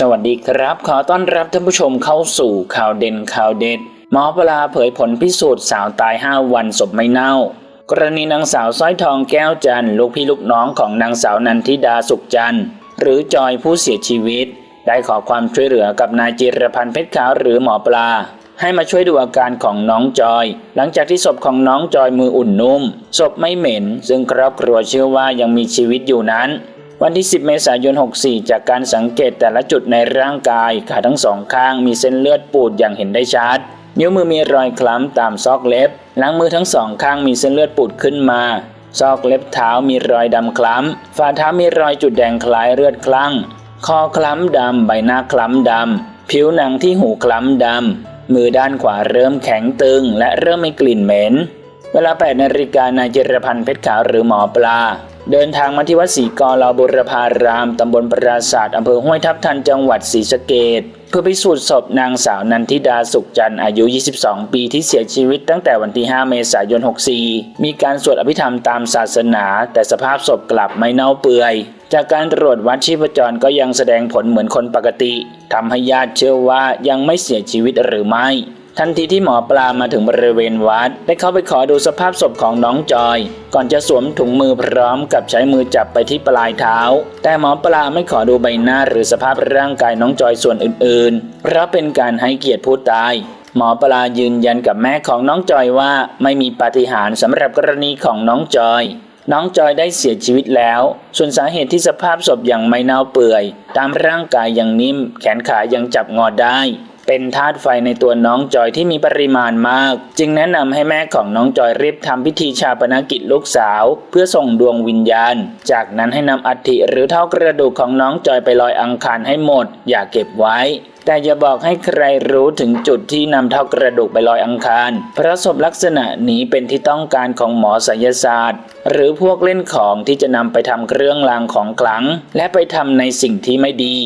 สวัสดีครับ ขอต้อนรับท่านผู้ชมเข้าสู่ข่าวเด่นข่าวเด็ดหมอปลาเผยผลพิสูจน์สาวตาย 5 วันศพไม่เน่า กรณีนางสาวสร้อยทองแก้วจันทร์ลูกพี่ลูกน้องของนางสาวนันทิดาสุขจันทร์ หรือจอยผู้เสียชีวิต ได้ขอความช่วยเหลือกับนายจิรพันธ์เพชรขาวหรือหมอปลา ให้มาช่วยดูอาการของน้องจอย หลังจากที่ศพของน้องจอยมืออุ่นนุ่มศพไม่เหม็น ซึ่งครอบครัวเชื่อว่ายังมีชีวิตอยู่นั้น วันที่ 10 เมษายน 64 จากการสังเกตแต่ละจุดในร่างกายขาทั้งสองข้างมีเส้นเลือดปูดอย่างเห็นได้ชัด นิ้วมือมีรอยคล้ำตามซอกเล็บ หลังมือทั้งสองข้างมีเส้นเลือดปูดขึ้นมา ซอกเล็บเท้ามีรอยดำคล้ำ ฝ่าเท้ามีรอยจุดแดงคล้ายเลือดคลั่ง คอคล้ำดำ ใบหน้าคล้ำดำ ผิวหนังที่หูคล้ำดำ มือด้านขวาเริ่มแข็งตึง และเริ่มมีกลิ่นเหม็น เวลา8นาฬิกานายจิรพันธ์เพชรขาวหรือหมอปลา เดินทางมาที่วัดศรีกอลาบุรพาราม ตำบลปราศาสตร์อำเภอห้วยทับทันจังหวัดศรีสะเกดเพื่อพิสูจน์ศพนางสาวนันทิดาสุขจันทร์อายุ 22 ปีที่เสียชีวิตตั้งแต่วันที่ 5 เมษายน 64 มีการสวดอภิธรรมตามศาสนา แต่สภาพศพกลับไม่เน่าเปื่อย จากการตรวจวัดชีพจรก็ยังแสดงผลเหมือนคนปกติทำให้ญาติเชื่อว่ายังไม่เสียชีวิตหรือไม่ ทันทีที่หมอปลามาถึงบริเวณวัด ได้เข้าไปขอดูสภาพศพของน้องจอย ก่อนจะสวมถุงมือพร้อมกับใช้มือจับไปที่ปลายเท้า แต่หมอปลาไม่ขอดูใบหน้าหรือสภาพร่างกายน้องจอยส่วนอื่นๆ เพราะเป็นการให้เกียรติผู้ตาย หมอปลายืนยันกับแม่ของน้องจอยว่าไม่มีปาฏิหาริย์สำหรับกรณีของน้องจอย น้องจอยได้เสียชีวิตแล้ว ส่วนสาเหตุที่สภาพศพยังไม่เน่าเปื่อย ตามร่างกายยังนิ่ม แขนขายังจับงอได้ เป็นธาตุไฟในตัวน้องจอยที่มีปริมาณมาก จึงแนะนำให้แม่ของน้องจอยรีบทำพิธีชาปนกิจลูกสาว เพื่อส่งดวงวิญญาณ จากนั้นให้นำอัฐิหรือเท่ากระดูกของน้องจอยไปลอยอังคารให้หมด อย่าเก็บไว้แต่อย่าบอกให้ใครรู้ถึงจุดที่นำเท่ากระดูกไปลอยอังคาร เพราะศพลักษณะนี้เป็นที่ต้องการของหมอไสยศาสตร์ หรือพวกเล่นของที่จะนำไปทำเครื่องรางของขลัง และไปทำในสิ่งที่ไม่ดี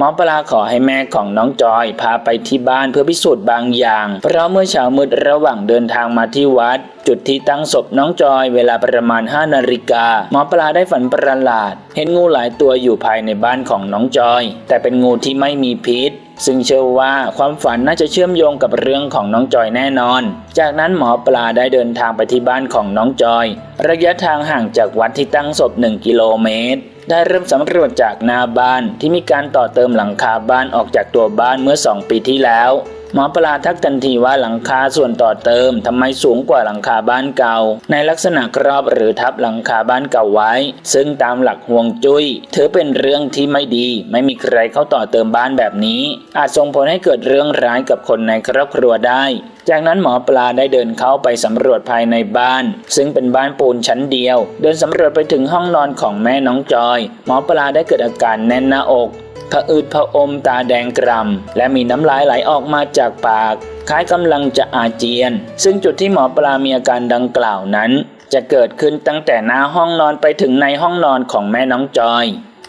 หมอปลาขอให้แม่ของน้องจอย พาไปที่บ้านเพื่อพิสูจน์บางอย่าง เพราะเมื่อเช้ามืดระหว่างเดินทางมาที่วัด จุดที่ตั้งศพน้องจอยเวลาประมาณ5นาฬิกาหมอปลาได้ฝันประหลาด เห็นงูหลายตัวอยู่ภายในบ้านของน้องจอย แต่เป็นงูที่ไม่มีพิษซึ่งเชื่อว่าความฝันน่าจะเชื่อมโยงกับเรื่องของน้องจอยแน่นอน จากนั้นหมอปลาได้เดินทางไปที่บ้านของน้องจอย ระยะทางห่างจากวัดที่ตั้งศพ1กิโลเมตร ได้เริ่มสำรวจจากหน้าบ้านที่มีการต่อเติมหลังคาบ้านออกจากตัวบ้านเมื่อ 2 ปีที่แล้ว หมอปลาทักทันทีว่าหลังคาส่วนต่อเติมทำไมสูงกว่าหลังคาบ้านเก่า ในลักษณะครอบหรือทับหลังคาบ้านเก่าไว้ ซึ่งตามหลักห่วงจุย้ยถือเป็นเรื่องที่ไม่ดี ไม่มีใครเข้าต่อเติมบ้านแบบนี้ อาจส่งผลให้เกิดเรื่องร้ายกับคนในครอบครัวได้ จากนั้นหมอปลาได้เดินเข้าไปสำรวจภายในบ้าน ซึ่งเป็นบ้านปูนชั้นเดียว เดินสำรวจไปถึงห้องนอนของแม่น้องจอย หมอปลาได้เกิดอาการแน่นหน้าอก ผะอืดผะอมตาแดงกรำและมีน้ำลายไหลออกมาจากปาก คล้ายกำลังจะอาเจียน ซึ่งจุดที่หมอปลามีอาการดังกล่าวนั้น จะเกิดขึ้นตั้งแต่หน้าห้องนอนไปถึงในห้องนอนของแม่น้องจอย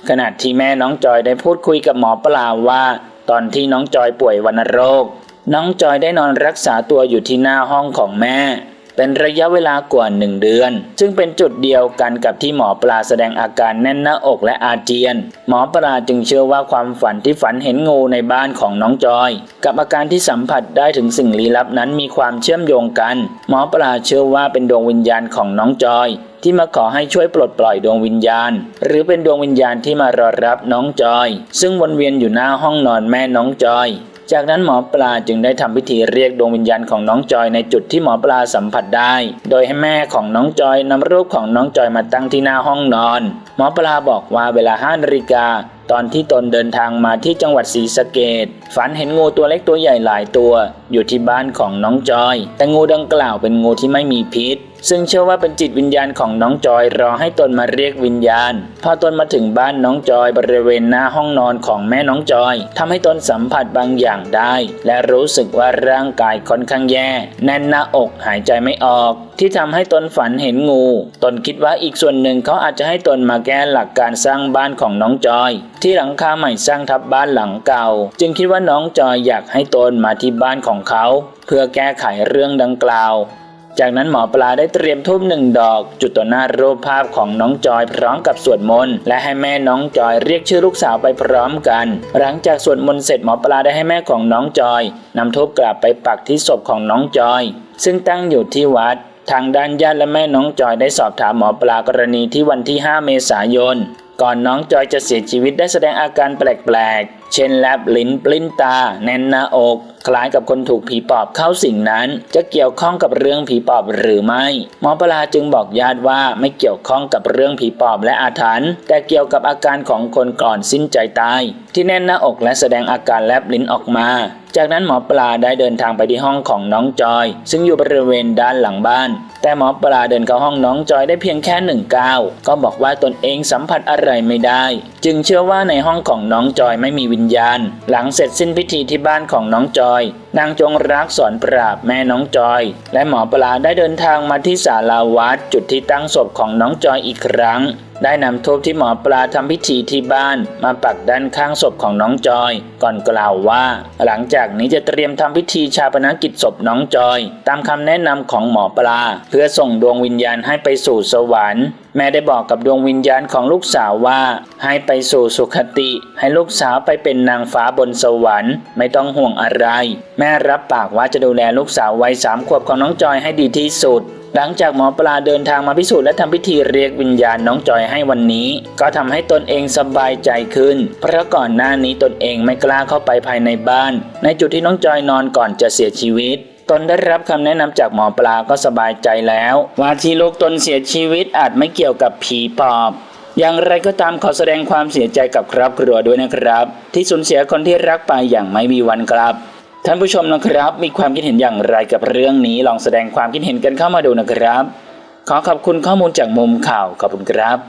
ขณะที่แม่น้องจอยได้พูดคุยกับหมอปลาว่า ตอนที่น้องจอยป่วยวัณโรค น้องจอยได้นอนรักษาตัวอยู่ที่หน้าห้องของแม่ เป็นระยะเวลากว่าหนึ่งเดือน ซึ่งเป็นจุดเดียวกันกับที่หมอปลาแสดงอาการแน่นหน้าอกและอาเจียน หมอปลาจึงเชื่อว่าความฝันที่ฝันเห็นงูในบ้านของน้องจอย กับอาการที่สัมผัสได้ถึงสิ่งลี้ลับนั้นมีความเชื่อมโยงกัน หมอปลาเชื่อว่าเป็นดวงวิญญาณของน้องจอยที่มาขอให้ช่วยปลดปล่อยดวงวิญญาณ หรือเป็นดวงวิญญาณที่มารอรับน้องจอย ซึ่งวนเวียนอยู่หน้าห้องนอนแม่น้องจอย จากนั้นหมอปลาจึงได้ทำพิธีเรียกดวงวิญญาณของน้องจอยในจุดที่หมอปลาสัมผัสได้ โดยให้แม่ของน้องจอยนำรูปของน้องจอยมาตั้งที่หน้าห้องนอน หมอปลาบอกว่าเวลา5นาฬิกาตอนที่ตนเดินทางมาที่จังหวัดศรีสะเกดฝันเห็นงูตัวเล็กตัวใหญ่หลายตัว อยู่ที่บ้านของน้องจอย แต่งูดังกล่าวเป็นงูที่ไม่มีพิษ ซึ่งเชื่อว่าเป็นจิตวิญญาณของน้องจอยรอให้ตนมาเรียกวิญญาณ พอตนมาถึงบ้านน้องจอยบริเวณหน้าห้องนอนของแม่น้องจอยทำให้ตนสัมผัสบางอย่างได้ และรู้สึกว่าร่างกายค่อนข้างแย่ แน่นหน้าอกหายใจไม่ออก ที่ทำให้ตนฝันเห็นงู ตนคิดว่าอีกส่วนหนึ่งเขาอาจจะให้ตนมาแก้หลักการสร้างบ้านของน้องจอย ที่หลังคาใหม่สร้างทับบ้านหลังเก่า จึงคิดว่าน้องจอยอยากให้ตนมาที่บ้านของเขา เพื่อแก้ไขเรื่องดังกล่าว จากนั้นหมอปลาได้เตรียมทูบหนึ่งดอก จุดต่อหน้ารูปภาพของน้องจอยพร้อมกับสวดมนต์และให้แม่น้องจอยเรียกชื่อลูกสาวไปพร้อมกัน หลังจากสวดมนต์เสร็จหมอปลาได้ให้แม่ของน้องจอยนำทูบกลับไปปักที่ศพของน้องจอย ซึ่งตั้งอยู่ที่วัดทางด้านญาติและแม่น้องจอยได้สอบถามหมอปลากรณีที่วันที่ 5 เมษายน ก่อนน้องจอยจะเสียชีวิตได้แสดงอาการแปลกๆ เช่นแลบลิ้นปลิ้นตา แน่นหน้าอก คล้ายกับคนถูกผีปอบเข้าสิ่งนั้น จะเกี่ยวข้องกับเรื่องผีปอบหรือไม่ หมอปลาจึงบอกญาติว่าไม่เกี่ยวข้องกับเรื่องผีปอบและอาถรรพ์แต่เกี่ยวกับอาการของคนก่อนสิ้นใจตาย ที่แน่นหน้าอกและแสดงอาการแลบลิ้นออกมาจากนั้นหมอปลาได้เดินทางไปที่ห้องของน้องจอย ซึ่งอยู่บริเวณด้านหลังบ้าน แต่หมอปลาเดินเข้าห้องน้องจอยได้เพียงแค่หนึ่งก้าวก็บอกว่าตนเองสัมผัสอะไรไม่ได้ จึงเชื่อว่าในห้องของน้องจอยไม่มีวิญญาณ หลังเสร็จสิ้นพิธีที่บ้านของน้องจอย นางจงรักสอนปราบแม่น้องจอย และหมอปลาได้เดินทางมาที่ศาลาวัดจุดที่ตั้งศพของน้องจอยอีกครั้ง ได้นำทูบที่หมอปลาทำพิธีที่บ้าน มาปักด้านข้างศพของน้องจอย ก่อนกล่าวว่า หลังจากนี้จะเตรียมทำพิธีชาปนกิจศพน้องจอย ตามคำแนะนำของหมอปลา เพื่อส่งดวงวิญญาณให้ไปสู่สวรรค์ แม่ได้บอกกับดวงวิญญาณของลูกสาวว่า ให้ไปสู่สุขติ ให้ลูกสาวไปเป็นนางฟ้าบนสวรรค์ ไม่ต้องห่วงอะไร แม่รับปากว่าจะดูแลลูกสาววัยสามขวบของน้องจอยให้ดีที่สุดหลังจากหมอปลาเดินทางมาพิสูจน์และทำพิธีเรียกวิญญาณน้องจอยให้วันนี้ ก็ทำให้ตนเองสบายใจขึ้น เพราะก่อนหน้านี้ตนเองไม่กล้าเข้าไปภายในบ้าน ในจุดที่น้องจอยนอนก่อนจะเสียชีวิต ตนได้รับคำแนะนำจากหมอปลาก็สบายใจแล้ว ว่าที่ลูกตนเสียชีวิตอาจไม่เกี่ยวกับผีปอบอย่างไรก็ตามขอแสดงความเสียใจกับครอบครัวด้วยนะครับ ที่สูญเสียคนที่รักไปอย่างไม่มีวันกลับ ท่านผู้ชมนะครับ มีความคิดเห็นอย่างไรกับเรื่องนี้ลองแสดงความคิดเห็นกันเข้ามาดูนะครับ ขอขอบคุณข้อมูลจากมุมข่าวขอบคุณครับ